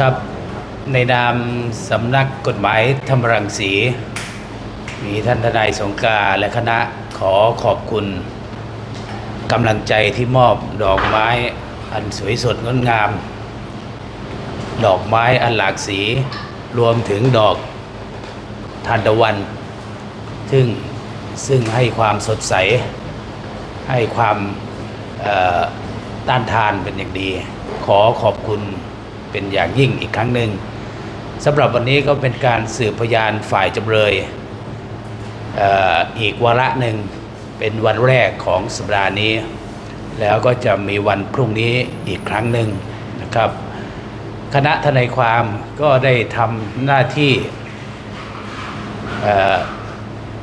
ครับ ในนามสำนักกฎหมายธรรมรังสี มีท่านทนายสงกาและคณะขอขอบคุณกำลังใจที่มอบดอกไม้อันสวยสดงดงาม ดอกไม้อันหลากสีรวมถึงดอกทานตะวัน ซึ่งซึ่งให้ความสดใส ให้ความต้านทานเป็นอย่างดี ขอขอบคุณ เป็นอย่างยิ่งอีกครั้งหนึ่งสำหรับวันนี้ก็เป็นการสืบพยานฝ่ายจำเลยเอออีกวาระหนึ่งเป็นวันแรกของสัปดาห์นี้ แล้วก็จะมีวันพรุ่งนี้อีกครั้งหนึ่งนะครับ คณะทนายความก็ได้ทำหน้าที่เอ่อ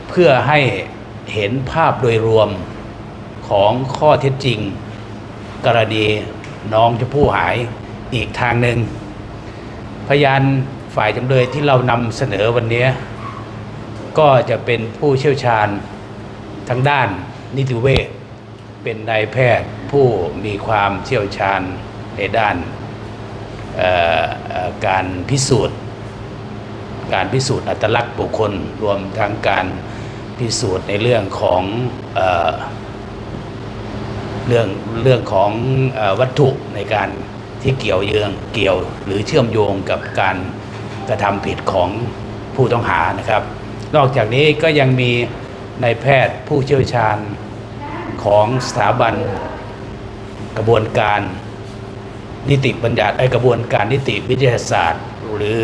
เพื่อให้เห็นภาพโดยรวมของข้อเท็จจริง กรณีน้องชมพู่หาย อีกทางหนึ่งพยานฝ่ายจำเลยที่เรานำเสนอวันนี้ ก็จะเป็นผู้เชี่ยวชาญทางด้านนิติเวชเป็นนายแพทย์ผู้มีความเชี่ยวชาญในด้านการพิสูจน์ การพิสูจน์อัตลักษณ์บุคคลรวมทั้งการพิสูจน์ในเรื่องของเอเรื่องเรื่องของอวัตถุในการ ที่เกี่ยวเยืองเกี่ยวหรือเชื่อมโยงกับการกระทำผิดของผู้ต้องหานะครับ นอกจากนี้ก็ยังมีนายแพทย์ผู้เชี่ยวชาญของสถาบันกระบวนการนิติบัญญัติไอกระบวนการนิติวิทยาศาสตร์ หรือ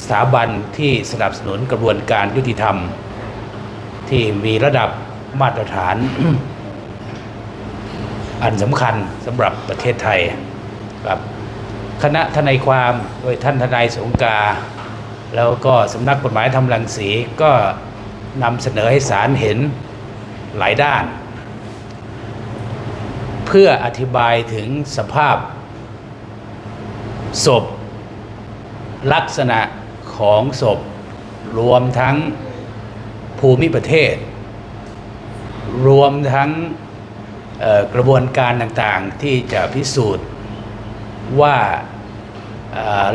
สถาบันที่สนับสนุนกระบวนการยุติธรรม ที่มีระดับมาตรฐาน อันสำคัญสำหรับประเทศไทย ครับคณะทนายความโดยท่านทนายสงกา แล้วก็สำนักกฎหมายทำรังสีก็นำเสนอให้ศาลเห็นหลายด้าน เพื่ออธิบายถึงสภาพศพ ลักษณะของศพ รวมทั้งภูมิประเทศ รวมทั้งกระบวนการต่างๆที่จะพิสูจน์ ว่า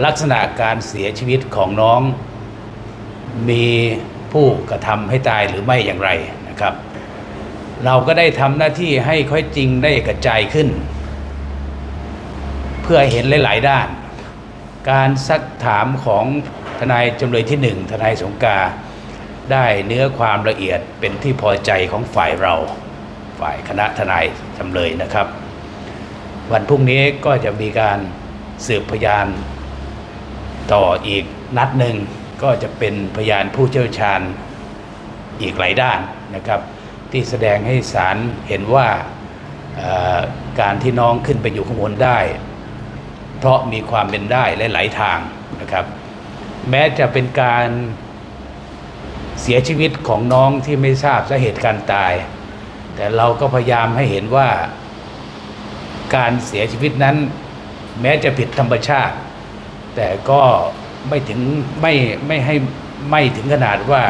ลักษณะการเสียชีวิตของน้องมีผู้กระทำให้ตายหรือไม่อย่างไรนะครับ เราก็ได้ทำหน้าที่ให้ข้อเท็จจริงได้กระจายขึ้น เพื่อเห็นหลาย ๆ ด้าน การซักถามของทนายจำเลยที่หนึ่งทนายสงกาได้เนื้อความละเอียดเป็นที่พอใจของฝ่ายเรา ฝ่ายคณะทนายจำเลยนะครับ วันพรุ่งนี้ก็จะมีการสืบพยานต่ออีกนัดหนึ่งก็จะเป็นพยานผู้เชี่ยวชาญอีกหลายด้านนะครับ ที่แสดงให้ศาลเห็นว่าการที่น้องขึ้นไปอยู่ข้างบนได้ เพราะมีความเป็นได้หลายๆทางนะครับ แม้จะเป็นการเสียชีวิตของน้องที่ไม่ทราบสาเหตุการตาย แต่เราก็พยายามให้เห็นว่า การเสียชีวิตนั้น แม้จะผิดธรรมชาติ แต่ก็ไม่ถึงไม่ไม่ให้ไม่ถึงขนาดว่า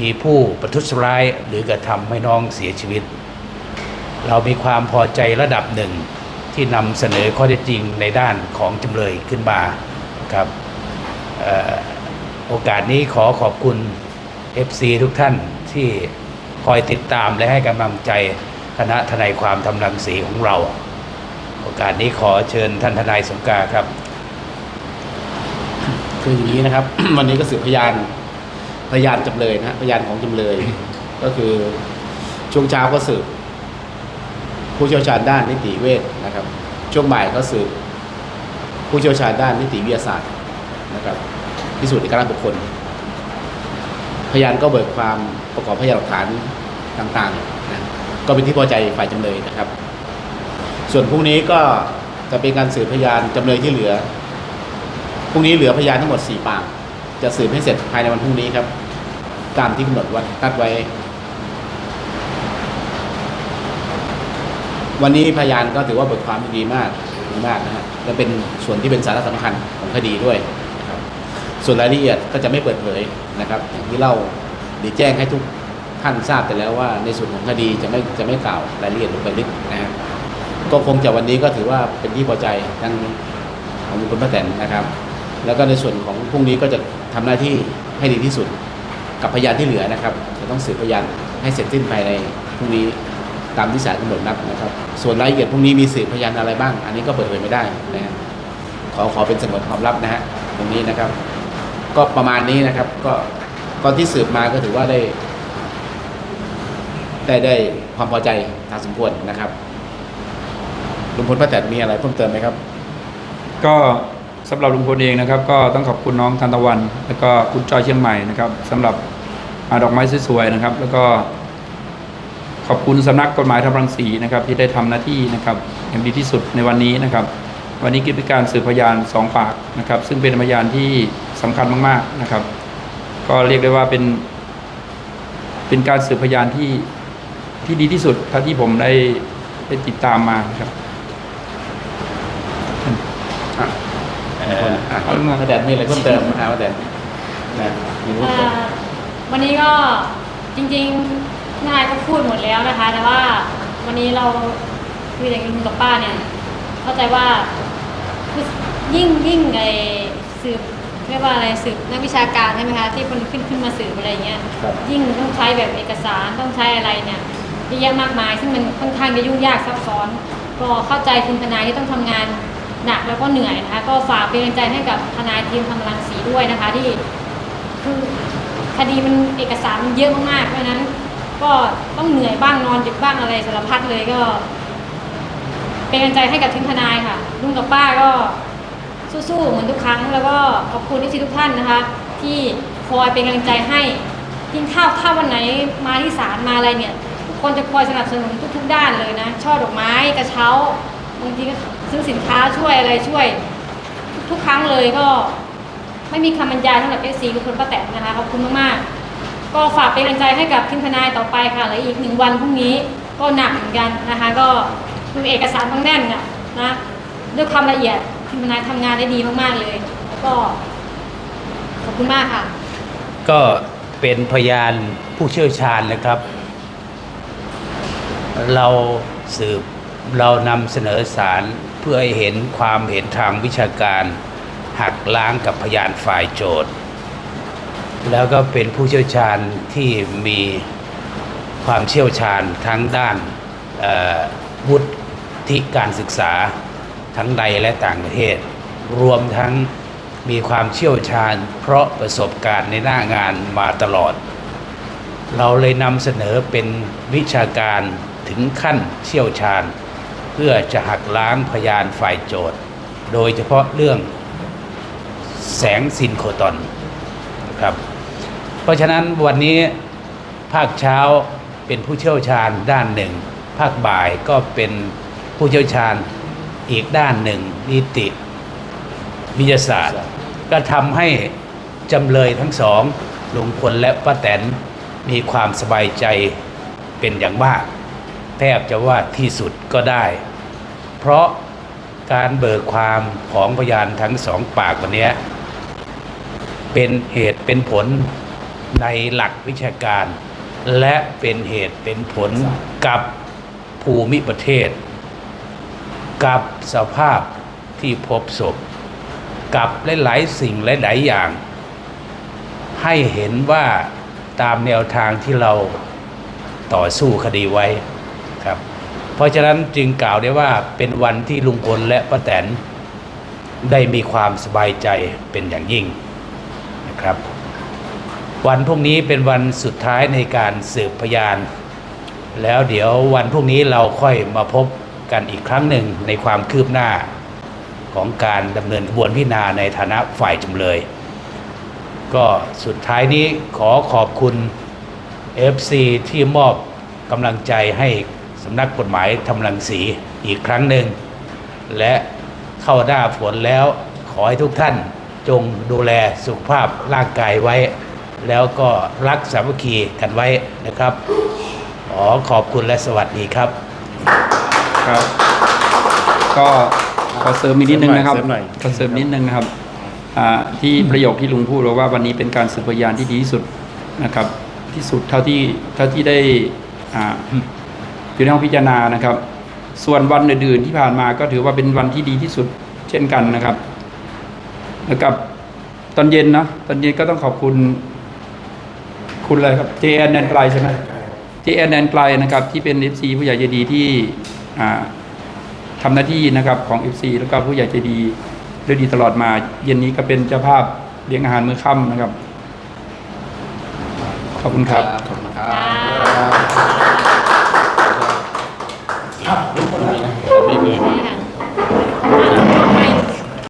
มีผู้ประทุษร้ายหรือกระทำให้น้องเสียชีวิต เรามีความพอใจระดับหนึ่งที่นำเสนอข้อเท็จจริงในด้านของจำเลยขึ้นมาครับออโอกาสนี้ขอขอบคุณ FC ทุกท่านที่คอยติดตามและให้กำลังใจคณะทนายความทำรังสีของเรา โอกาสนี้ขอเชิญท่านทนายสงกาครับ คืออย่างนี้นะครับ วันนี้ก็สืบพยานพยานจำเลยนะฮะพยานของจำเลย ก็คือช่วงเช้าก็สืบ ผู้เชี่ยวชาญด้านนิติเวชนะครับ ช่วงบ่ายก็สืบ ผู้เชี่ยวชาญด้านนิติวิทยาศาสตร์นะครับพิสูจน์เอกลักษณ์บุคคล พยานก็เบิกความประกอบพยานหลักฐานต่างๆนะก็เป็นที่พอใจฝ่ายจำเลยนะครับ ส่วนพรุ่งนี้ก็จะเป็นการสืบพยานจำเลยที่เหลือ พรุ่งนี้เหลือพยานทั้งหมด 4 ปาก จะสืบให้เสร็จภายในวันพรุ่งนี้ครับ ตามที่กำหนดวันนัดไว้ วันนี้พยานก็ถือว่าเบิกความดีมากดีมากนะฮะและเป็นส่วนที่เป็นสาระสำคัญของคดีด้วยนะครับส่วนรายละเอียดก็จะไม่เปิดเผยนะครับอย่างที่เล่าหรือแจ้งให้ทุกท่านทราบแต่แล้วว่าในส่วนของคดีจะไม่จะไม่กล่าวรายละเอียดลงไปลึกนะฮะ ก็คงจะวันนี้ก็ถือว่าเป็นที่พอใจทั้งของลุงพลป้าแตนนะครับ แล้วก็ในส่วนของพรุ่งนี้ก็จะทำหน้าที่ให้ดีที่สุด กับพยานที่เหลือนะครับ จะต้องสืบพยานให้เสร็จสิ้นภายในพรุ่งนี้ตามที่ศาลกำหนดนัดนะครับ ส่วนรายละเอียดพรุ่งนี้มีสืบพยานอะไรบ้าง อันนี้ก็เปิดเผยไม่ได้นะฮะขอขอเป็นสงวนความลับนะฮะตรงนี้นะครับ ก็ประมาณนี้นะครับ ก็ก็ที่สืบมาก็ถือว่าได้ ได้ได้ความพอใจทางสมควรนะครับ ลุงพลป้าแตนมีอะไรเพิ่มเติมไหมครับ ก็สำหรับลุงพลเองนะครับ ก็ต้องขอบคุณน้องทันตะวัน แล้วก็คุณจอยเชียงใหม่นะครับสำหรับอาดอกไม้สวยๆนะครับ แล้วก็ขอบคุณสำนักกฎหมายทำรังสีนะครับ ที่ได้ทำหน้าที่นะครับอย่างดีที่สุดในวันนี้นะครับ วันนี้กิจการสืบพยานสองปากนะครับ ซึ่งเป็นพยานที่สำคัญมากๆนะครับ ก็เรียกได้ว่าเป็น เป็นการสืบพยานที่ที่ดีที่สุดเท่าที่ผมได้ได้ติดตามมาครับ เอ่ออะป้าแตนมีอะไรเพิ่มเติมอะป้าแตนนะมีเพิ่มเติมเอ่อวันนี้ก็จริงๆนายก็พูดหมดแล้วนะคะ แต่ว่าวันนี้เราคุยอย่างลุงกับป้าเนี่ย เข้าใจว่าคือยิ่งยิ่งไอสืบเรียกว่าอะไรสืบนักวิชาการใช่ไหมคะที่คนขึ้นขึ้นมาสืบอะไรอย่างเงี้ยครับ ยิ่งต้องใช้แบบเอกสารต้องใช้อะไรเนี่ยเยอะแยะมากมาย ซึ่งมันค่อนข้างจะยุ่งยากซับซ้อน ก็เข้าใจทีมทนายที่ต้องทำงาน หนักแล้วก็เหนื่อยนะคะก็ฝากเป็นกำลังใจให้กับทนายทีมทำรังสีด้วยนะคะที่คือคดีมันเอกสารมันเยอะมากๆเพราะฉะนั้น ก็ต้องเหนื่อยบ้างนอนดึกบ้างอะไรสารพัดเลยก็ เป็นกำลังใจให้กับทีมทนายค่ะลุงกับป้าก็สู้ๆเหมือนทุกครั้ง แล้วก็ขอบคุณที่ทุกท่านนะคะ ที่คอยเป็นกำลังใจให้ยิ่งถ้าถ้าวันไหนมาที่ศาลมาอะไรเนี่ยทุกคนจะคอยสนับสนุนทุก ๆ ด้านเลยนะ ช่อดอกไม้กระเช้า บางทีก็ซื้อสินค้าช่วยอะไรช่วย ทุกครั้งเลยก็ไม่มีคำบรรยายสำหรับเอฟซีทุกคนป้าแตนนะคะขอบคุณมากๆ ก็ฝากเป็นกำลังใจให้กับทีมทนายต่อไปค่ะเหลืออีกหนึ่งวันพรุ่งนี้ก็หนักเหมือนกันนะคะ ก็คือเอกสารต้องแน่นนะนะด้วยความละเอียดทีมทนายทำงานได้ดีมากๆเลย แล้วก็ขอบคุณมากค่ะ ก็เป็นพยานผู้เชี่ยวชาญนะครับ เราสืบ เรานำเสนอสารเพื่อให้เห็นความเห็นทางวิชาการ หักล้างกับพยานฝ่ายโจทย์ แล้วก็เป็นผู้เชี่ยวชาญที่มีความเชี่ยวชาญทั้งด้านวุฒิการศึกษาทั้งในและต่างประเทศ รวมทั้งมีความเชี่ยวชาญ เพราะประสบการณ์ในหน้างานมาตลอด เราเลยนำเสนอเป็นวิชาการถึงขั้นเชี่ยวชาญ พื่อจะหักล้างพยานฝ่ายโจทย์ โดยเฉพาะเรื่องแสงซินโครตอนนะครับ เพราะฉะนั้นวันนี้ภาคเช้าเป็นผู้เชี่ยวชาญด้านหนึ่ง ภาคบ่ายก็เป็นผู้เชี่ยวชาญอีกด้านหนึ่งนิติวิทยาศาสตร์ ก็ทำให้จำเลยทั้งสองลุงพลและป้าแตนมีความสบายใจเป็นอย่างมากแทบจะว่าที่สุดก็ได้ เพราะการเบิกความของพยานทั้งสองปากวันนี้เป็นเหตุเป็นผลในหลักวิชาการ และเป็นเหตุเป็นผลกับภูมิประเทศ กับสภาพที่พบศพ กับหลายๆสิ่งหลายๆอย่าง ให้เห็นว่าตามแนวทางที่เราต่อสู้คดีไว้ครับ เพราะฉะนั้นจึงกล่าวได้ว่าเป็นวันที่ลุงพลและป้าแตนได้มีความสบายใจเป็นอย่างยิ่งนะครับ วันพรุ่งนี้เป็นวันสุดท้ายในการสืบพยาน แล้วเดี๋ยววันพรุ่งนี้เราค่อยมาพบกันอีกครั้งหนึ่งในความคืบหน้าของการดำเนินกระบวนพิจารณาในฐานะฝ่ายจำเลย ก็สุดท้ายนี้ขอขอบคุณ FC ที่มอบกำลังใจให้ สำนักกฎหมายทำรังสีอีกครั้งหนึ่ง และเข้าหน้าฝนแล้วขอให้ทุกท่านจงดูแลสุขภาพร่างกายไว้ แล้วก็รักสามัคคีกันไว้นะครับ ขอขอบคุณและสวัสดีครับ ครับ ก็ขอเสริมอีกนิดนึงนะครับเสริมหน่อย ขอเสริมนิดนึงนะครับอ่าที่ประโยคที่ลุงพูดว่าวันนี้เป็นการสืบพยานที่ดีที่สุดนะครับ ที่สุดเท่าที่เท่าที่ได้อ่า อยู่ในห้องพิจารณานะครับ ส่วนวันอื่นๆที่ผ่านมาก็ถือว่าเป็นวันที่ดีที่สุดเช่นกันนะครับแล้วกับตอนเย็นเนาะตอนเย็นก็ต้องขอบคุณ คุณอะไรครับ JN แนนไกลใช่ไหม JN แนนไกลนะครับ ที่เป็น FC ผู้ใหญ่ใจดีที่อ่าทำหน้าที่นะครับของ FC แล้วก็ผู้ใหญ่ใจดีด้วยดีตลอดมา เย็นนี้ก็เป็นเจ้าภาพเลี้ยงอาหารมื้อค่ำนะครับ ขอบคุณครับขอบคุณครับ Yeah.